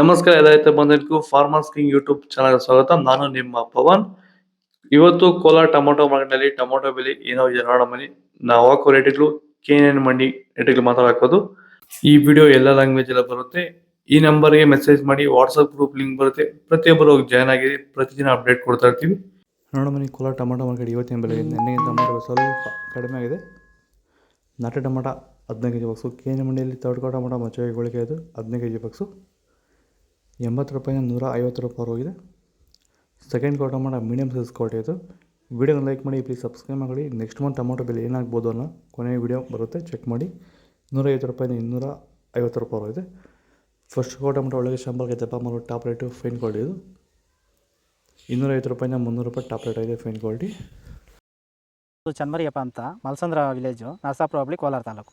ನಮಸ್ಕಾರ ಎಲ್ಲಾಯ್ತು ಬಂದಿದ್ದಕ್ಕೂ ಫಾರ್ಮರ್ಸ್ ಕಿಂಗ್ ಯೂಟ್ಯೂಬ್ ಚಾನಲ್ ಸ್ವಾಗತ. ನಾನು ನಿಮ್ಮ ಪವನ್. ಇವತ್ತು ಕೋಲಾರ ಟೊಮೊಟೊ ಮಾರ್ಕೆಟ್ನಲ್ಲಿ ಟೊಮೊಟೊ ಬೆಲೆ ಏನೋ ಇದೆ ನೋಡೋ ಮನಿ ನಾವು ಹಾಕೋ ರೇಟ್ಗಳು ಕೆ ಮಂಡಿ ರೇಟ್ಗಳು ಮಾತಾಡೋದು ಈ ವಿಡಿಯೋ ಎಲ್ಲ ಲ್ಯಾಂಗ್ವೇಜ್ ಎಲ್ಲ ಬರುತ್ತೆ. ಈ ನಂಬರ್ಗೆ ಮೆಸೇಜ್ ಮಾಡಿ ವಾಟ್ಸಪ್ ಗ್ರೂಪ್ ಲಿಂಕ್ ಬರುತ್ತೆ. ಪ್ರತಿಯೊಬ್ಬರು ಜಾಯ್ನ್ ಆಗಿ ಪ್ರತಿದಿನ ಅಪ್ಡೇಟ್ ಕೊಡ್ತಾ ಇರ್ತೀವಿ. ನೋಡೋ ಮನಿ ಕೋಲಾರ ಟೊಮೊಟೊ ಮಾರ್ಕೆಟ್ ಇವತ್ತಿನ ಬೆಲೆ ನೆನ್ನೆಗಿಂತ ಟೊಮೊಟೊ ಸ್ವಲ್ಪ ಕಡಿಮೆ ಆಗಿದೆ. ನಾಟಿ ಟೊಮೊಟೊ ಹದಿನೈದು K G box K N ಮಂಡಿಯಲ್ಲಿ ತರ್ಡ್ಕೋ ಟೊಮೊಟೊ ಮಚ್ಚೆ ಅದು ಹದಿನೈದು ಕೆ ಜಿ ಬಾಕ್ಸು ಎಂಬತ್ತು ರೂಪಾಯಿನ ನೂರ ಐವತ್ತು ರೂಪಾಯಿ ಹೋಗಿದೆ. Second quarter tomato medium size quality ಇದು ವಿಡಿಯೋನ ಲೈಕ್ ಮಾಡಿ ಪ್ಲೀಸ್ ಸಬ್ಸ್ಕ್ರೈಬ್ ಮಾಡಿ. ನೆಕ್ಸ್ಟ್ ಮಂತ್ ಟೊಮೊಟೊ ಬೆಲೆ ಏನಾಗ್ಬೋದು ಅನ್ನೋ ಕೊನೆಯ ವಿಡಿಯೋ ಬರುತ್ತೆ ಚೆಕ್ ಮಾಡಿ. ನೂರೈವತ್ತು ರೂಪಾಯಿನ ಇನ್ನೂರ ಐವತ್ತು ರೂಪಾಯಿ ಹೋಗಿದೆ ಫಸ್ಟ್ ಕ್ವಾರ್ಟರ್ ಟೊಮೊಟೊ ಒಳಗೆ ಶಾಂಬಲ್ಗೆ ದಪ್ಪ ಮಾಡೋ ಟಾಪ್ ರೇಟು ಫೈನ್ ಕ್ವಾಲಿಟಿ ಇದು. ಇನ್ನೂರೈವತ್ತು ರೂಪಾಯಿನ ಮುನ್ನೂರು ರೂಪಾಯಿ ಟಾಪ್ ರೇಟ್ ಇದೆ ಫೈನ್ ಕ್ವಾಲಿಟಿ ಚನ್ಮರಿಯಪ್ಪ ಅಂತ, ಮಲ್ಸಂದ್ರ ವಿಲೇಜು ನರಸಾಪುರ ಹೋಬಳಿ, ಕೋಲಾರ ತಾಲೂಕು.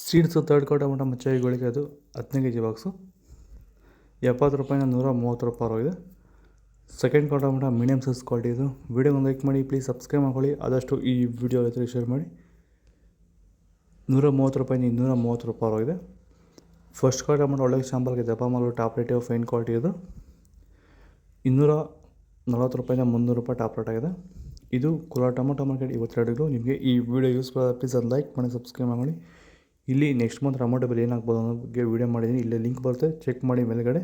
ಸೀಡ್ಸು ತರ್ಡ್ ಕೋ ಮಟ್ಟ ಮಚ್ಚಾಯಿ ಗೋಳಿಗೆ ಅದು ಹದಿನೈದು ಕೆ ಜಿ ಬಾಕ್ಸು. ಎಪ್ಪತ್ತು ರೂಪಾಯಿನ ನೂರ ಮೂವತ್ತು ರೂಪಾಯಿ ಹೋಗಿದೆ ಸೆಕೆಂಡ್ ಕೋ ಮಟ್ಟ ಮೀಡಿಯಮ್ ಸೈಸ್ ಕ್ವಾಲಿಟಿ ಇದು. ಒಂದು ಲೈಕ್ ಮಾಡಿ, ಪ್ಲೀಸ್ ಸಬ್ಸ್ಕ್ರೈಬ್ ಮಾಡ್ಕೊಳ್ಳಿ. ಆದಷ್ಟು ಈ ವಿಡಿಯೋ ಜೊತೆ ಶೇರ್ ಮಾಡಿ. ನೂರ ಮೂವತ್ತು ರೂಪಾಯಿನ ಇನ್ನೂರ ಮೂವತ್ತು ರೂಪಾಯಿ ಹೋಗಿದೆ ಫಸ್ಟ್ ಕೋ ಮಟ್ಟ ಒಳ್ಳೆ ಶಾಂಬಲ್ಗೆ ದಪ್ಪ ಮಾಡಲು ಟಾಪ್ ರೇಟ್, ಫೈನ್ ಕ್ವಾಲಿಟಿ ಇದು. ಇನ್ನೂರ ನಲವತ್ತು ರೂಪಾಯಿನ ಮುನ್ನೂರು ರೂಪಾಯಿ ಟಾಪ್ ರೇಟ್ ಆಗಿದೆ. ಇದು ಕೋಲಾರ ಟೊಮೊಟೊ ಮಾರ್ಕೆಟ್ ಇವತ್ತೆರಡು ರೇಟ್ಗಳು ನಿಮಗೆ ಈ ವಿಡಿಯೋ ಯೂಸ್ಫುಲ್ ಪ್ಲೀಸ್ ಅದು ಲೈಕ್ ಮಾಡಿ, ಸಬ್ಸ್ಕ್ರೈಬ್ ಮಾಡಿ ಇಲ್ಲಿ ನೆಕ್ಸ್ಟ್ ಮಂತ್ ರಮೋಟೇಬಲ್ ಬೆಲೆ ಏನಾಗ್ಬೋದು ಅನ್ನೋ ಬಗ್ಗೆ ವಿಡಿಯೋ ಮಾಡಿದ್ದೀನಿ. ಇಲ್ಲೇ ಲಿಂಕ್ ಬರುತ್ತೆ. ಚೆಕ್ ಮಾಡಿ ಮೇಲುಗಡೆ.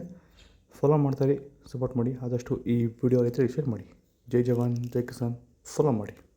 ಫಾಲೋ ಮಾಡ್ತಾರೆ ಸಪೋರ್ಟ್ ಮಾಡಿ. ಆದಷ್ಟು ಈ ವಿಡಿಯೋ ಐತೆ ಶೇರ್ ಮಾಡಿ. ಜೈ ಜವಾನ್. ಜೈ ಕಿಸಾನ್. ಫಾಲೋ ಮಾಡಿ.